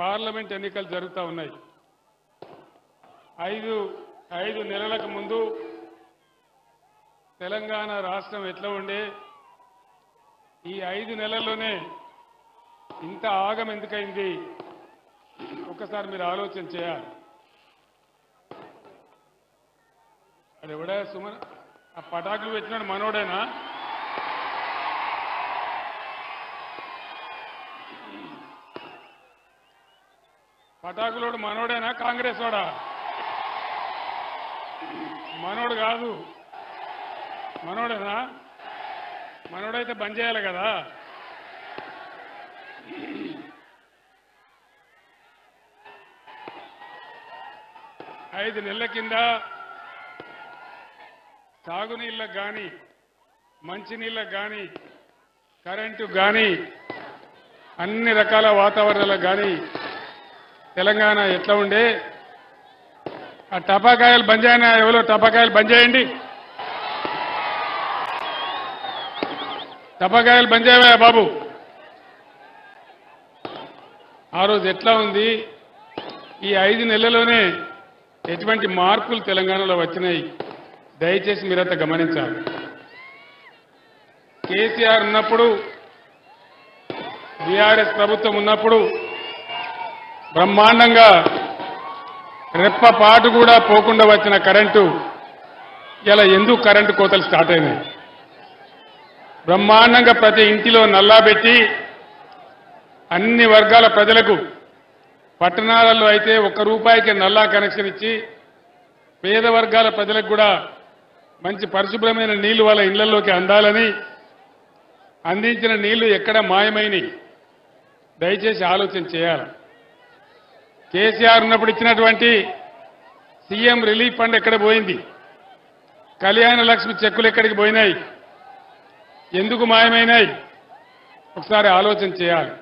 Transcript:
Parliament ఎన్నికలు జరుగుతూ ఉన్నాయి. ఐదు ఐదు నెలలకు ముందు తెలంగాణ రాష్ట్రం ఎట్లా ఉండే? ఈ ఐదు నెలల్లోనే ఇంత ఆగం ఎందుకైంది? ఒకసారి మీరు ఆలోచన చేయాలి. అది ఎవడా సుమన్? ఆ పటాకులు పెట్టినాడు మనోడేనా? పటాకులోడు మనోడేనా? కాంగ్రెస్ వాడా మనోడు కాదు. మనోడేనా? మనోడైతే బంద్ చేయాలి కదా. ఐదు నెలల కింద తాగునీళ్ళకు కానీ మంచినీళ్ళకు కానీ కరెంటు కానీ అన్ని రకాల వాతావరణాలకు కానీ తెలంగాణ ఎట్లా ఉండే? ఆ టపాకాయలు బంద్ చేయన ఎవరో టపాకాయలు బంద్ చేయండి టపాకాయలు బంద్ చేయవా బాబు? ఆ రోజు ఎట్లా ఉంది? ఈ ఐదు నెలల్లోనే ఎటువంటి మార్పులు తెలంగాణలో వచ్చినాయి? దయచేసి మీరంతా గమనించాలి. కేసీఆర్ ఉన్నప్పుడు బీఆర్ఎస్ ప్రభుత్వం ఉన్నప్పుడు బ్రహ్మాండంగా రెప్పపాటు కూడా పోకుండా వచ్చిన కరెంటు ఇలా ఎందుకు కరెంటు కోతలు స్టార్ట్ అయినాయి? బ్రహ్మాండంగా ప్రతి ఇంటిలో నల్లా పెట్టి అన్ని వర్గాల ప్రజలకు పట్టణాలలో అయితే ఒక్క రూపాయికి నల్లా కనెక్షన్ ఇచ్చి పేద వర్గాల ప్రజలకు కూడా మంచి పరిశుభ్రమైన నీళ్ళు వాళ్ళ ఇళ్ళలోకి అందాలని అందించిన నీళ్ళు ఎక్కడ మాయమైనవి? దయచేసి ఆలోచన చేయాలి. కేసీఆర్ ఉన్నప్పుడు ఇచ్చినటువంటి సీఎం రిలీఫ్ ఫండ్ ఎక్కడ పోయింది? కళ్యాణ లక్ష్మి చెక్కులు ఎక్కడికి పోయినాయి? ఎందుకు మాయమైనాయి? ఒకసారి ఆలోచన చేయాలి.